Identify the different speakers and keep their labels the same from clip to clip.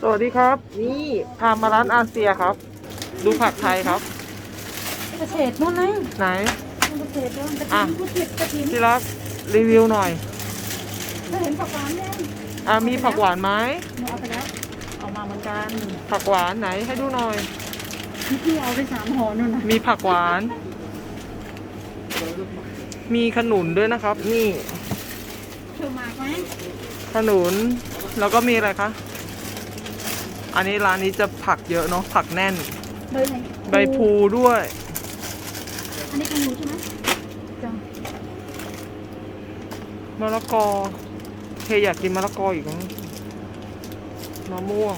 Speaker 1: สวัสดีครับ นี่พามาร้านอาเซียครับ ดูผักไทยครับ
Speaker 2: เกษตรนู่นไง
Speaker 1: ไหน
Speaker 2: เกษตรนู่นกระ
Speaker 1: อะ
Speaker 2: ถิ่นผู้ผิดกระถิ่น
Speaker 1: ที่รักรีวิวหน่อย
Speaker 2: ถ้าเห็นผักหวานเนี่ย
Speaker 1: อ่ามีผักหวานไหม
Speaker 2: หนูเอาไปแล้วเอามาเหมือนกัน
Speaker 1: ผักหวานไหนให้ดูหน่อย
Speaker 2: นี่พี่เอาไปสามห่อนู่นนะ
Speaker 1: มีผักหวาน มีขนุนด้วยนะครับ นี่
Speaker 2: เชื่อมากไหม
Speaker 1: ขนุนแล้วก็มีอะไรคะ อันนี้ร้านนี้จะผักเยอะเนาะผักแน่น
Speaker 2: ใบไหน
Speaker 1: ใบพลูด้วย
Speaker 2: อันนี้ของหนูใช่ไหมจัง
Speaker 1: มะละกอเคอยากกินมะละกออีกมั้งมะม่วง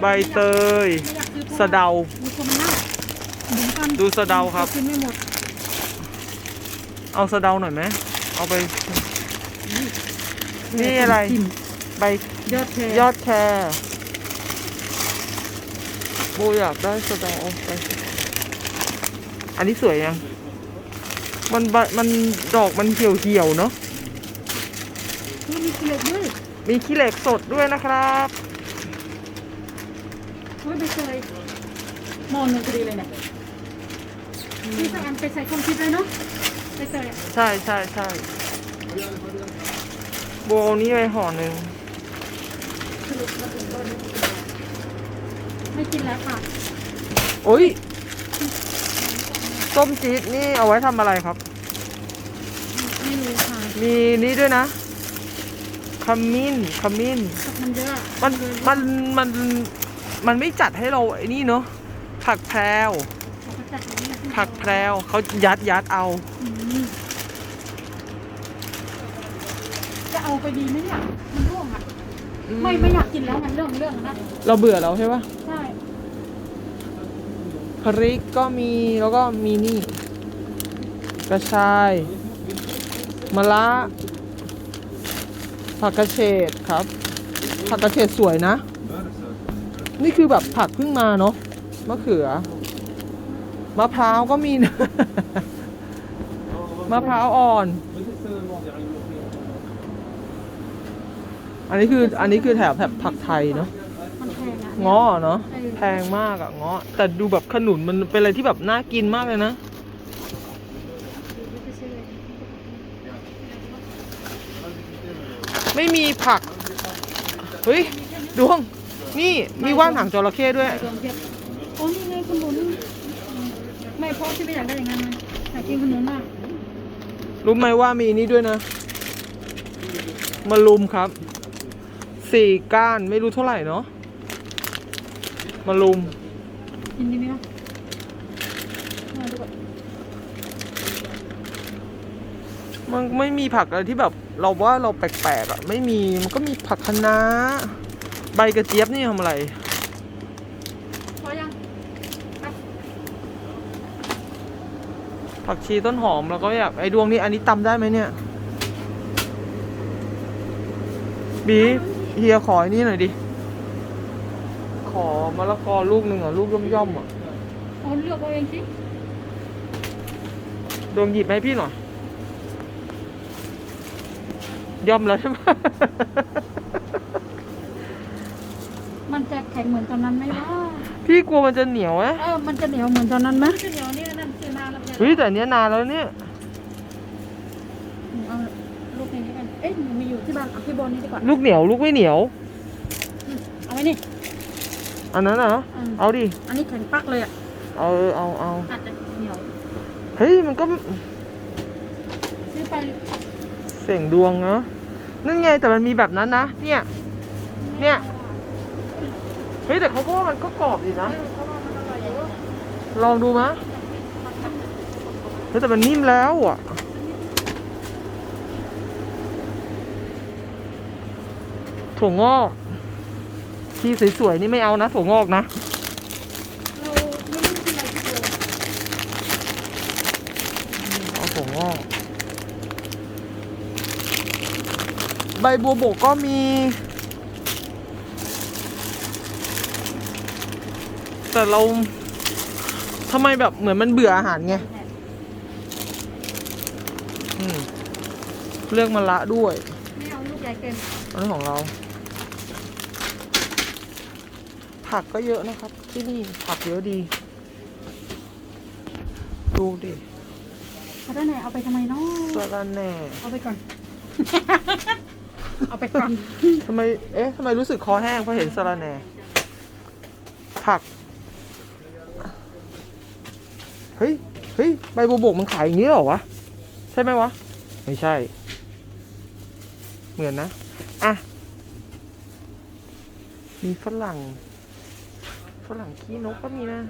Speaker 1: ใบเตย
Speaker 2: ไม่อยากซื้อ
Speaker 1: สะเดา
Speaker 2: มีคนมานั่งเหมือนกัน
Speaker 1: ดูสะเดาครับ
Speaker 2: กินไม่หมด
Speaker 1: เอาสะเดาหน่อยไหมเอาไป นี่อะไร
Speaker 2: จิ้ม
Speaker 1: ใบ
Speaker 2: ยอดแคร
Speaker 1: ยอดแครโบอยากได้สะเดาเอาไปอันนี้สวยยัง มันใบมันดอกมันเหี่ยวเหี่ยวๆเนาะ
Speaker 2: นี่มีเกลือด้วย
Speaker 1: มีขี้เหล็กสดด้วยนะครับ
Speaker 2: โอ้ยใบเตยหมอนหนึ่งพอดีเลยเนี่ยพี่สักอันไปใส่ความคิดเลยเนาะใบเตยอะ
Speaker 1: ใช่ใช่ใช่โบเอานี้ไปห่อหนึ่ง
Speaker 2: ไม่กินแล้วค่ะ
Speaker 1: โอ้ยส้มจี๊ดนี่เอาไว้ทำอะไรครับ
Speaker 2: ไม่รู้ค่ะ
Speaker 1: มีนี่ด้วยนะขมิ้นขมิ้น
Speaker 2: ผักมันเยอะอะ
Speaker 1: มัน มัน มัน มันไม่จัดให้เราไอ้นี่เนาะ ผักแพรว
Speaker 2: เขาก็จัดอย่างนี้
Speaker 1: ผักแพรวเขายัดยัดเอา
Speaker 2: อืมจะเอาไปดีไหมเนี่ยมันร่วงอะ ไม่ไม่อยากกินแล้วมันเรื่องเรื่องอะนะ
Speaker 1: เราเบื่อแล้วใช่ปะ
Speaker 2: ใช่
Speaker 1: พริกก็มีแล้วก็มีนี่ กระชายมะระผักกระเฉดครับ ผักกระเฉดสวยนะ นี่คือแบบผักเพิ่งมาเนาะมะเขือมะพร้าวก็มีนะมะพร้าวอ่อน อันนี้คืออันนี้คือแถบแถบผักไทยเนาะ
Speaker 2: มันแพงอะ
Speaker 1: เงาะเนาะแพงมากอะเงาะแต่ดูแบบขนุนมันเป็นอะไรที่แบบน่ากินมากเลยนะ ไม่มีผักเฮ้ยดวง นี่มีว่านหางจระเข้ด้วย
Speaker 2: ไปรวมเทียบโอ้นี่ไงขนุนไม่เพราะที่ไม่อยากได้อย่างนั้นนะอยากกินขนุนมาก
Speaker 1: รู้ไหมว่ามีนี่ด้วยนะมะลุมครับ สี่ก้านไม่รู้เท่าไหร่เนาะมะลุม
Speaker 2: กินดีไหมล่ะมาดูก่อน
Speaker 1: มันไม่มีผักอะไรที่แบบเราว่าเราแปลกๆอะไม่มีมันก็มีผักคะน้าใบกระเจี๊ยบนี่ทำอะไร
Speaker 2: พอยังไป
Speaker 1: ผักชีต้นหอมแล้วก็อยากไอ้ดวงนี้อันนี้ตำได้ไหมเนี่ยบี เฮียขอไอ้นี่หน่อยดิ ขอมะละกอลูกหนึ่งอะลูกย่อมๆอะ
Speaker 2: เอาเลือกเอาเองสิ
Speaker 1: ดวงหยิบให้พี่หน่อย ย่อมแล้วใช่ไหม
Speaker 2: มันจะแข็งเหมือนตอนนั้นไหมวะ
Speaker 1: พี่กลัวมันจะเหนียวไหม
Speaker 2: เออ มันจะเหนียวเหมือนตอนนั้นไหมจะเหนียวนี่นั่นคือนานแล้วเนี่ย
Speaker 1: เฮ้ยแต่อันเนี้ยนานแล้วเนี่ย
Speaker 2: หนูเอาลูกนี้ด้วยกันเอ๊ะหนู มีอยู่ที่บ้านเอาที่บนนี้ดีกว่า
Speaker 1: ลูกเหนียวลูกไม่เหนียว
Speaker 2: อืมเอาไว้นี่
Speaker 1: อันนั้นนะ
Speaker 2: อืม
Speaker 1: เอาดิ
Speaker 2: อันนี้แข็งปักเลยอะ
Speaker 1: เอาเอาเอา
Speaker 2: อาจจะเหนียว
Speaker 1: เฮ้ยมันก็
Speaker 2: ซื้อไป
Speaker 1: เสี่ยงดวงเนาะนั่นไงแต่มันมีแบบนั้นนะ เนี่ย เนี่ย เฮ้ยแต่เขาก็ว่ามันก็กรอบดีนะ ลองดูมะเฮ้ยแต่มันนิ่มแล้วอะ ถั่วงอก ที่สวยๆนี่ไม่เอานะ ถั่วงอกนะ
Speaker 2: เราไม่รู้ที่ไหนที่เดียว
Speaker 1: เอาถั่วงอก ใบบัวบกก็มี แต่เราทำไมแบบเหมือนมันเบื่ออาหารไงอืมเลือกมะละด้วย
Speaker 2: ไม่เอาลูกใหญ่เกิน
Speaker 1: อันนี้ของเรา ผักก็เยอะนะครับ ที่นี่ผักเยอะดี ดูดิ
Speaker 2: เขาได้ไหนเอาไปทำไมเนาะ
Speaker 1: สะระแหน่
Speaker 2: เอาไปก่อน เอาไปก่อน
Speaker 1: ทำไมเอ๊ะทำไมรู้สึกคอแห้งเพราะเห็นสะระแหน่ผัก เฮ้ยเฮ้ยใบบัวบกมันขายอย่างนี้เหรอวะ ใช่ไหมวะ ไม่ใช่ เหมือนนะ อะ มีฝรั่ง หลังขี้นกก็มีนะ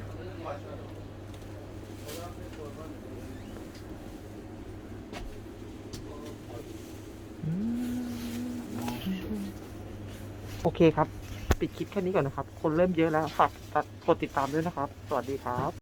Speaker 1: โอเคครับ ปิดคลิปแค่นี้ก่อนนะครับ คนเริ่มเยอะแล้ว ฝากกดติดตามด้วยนะครับ สวัสดีครับ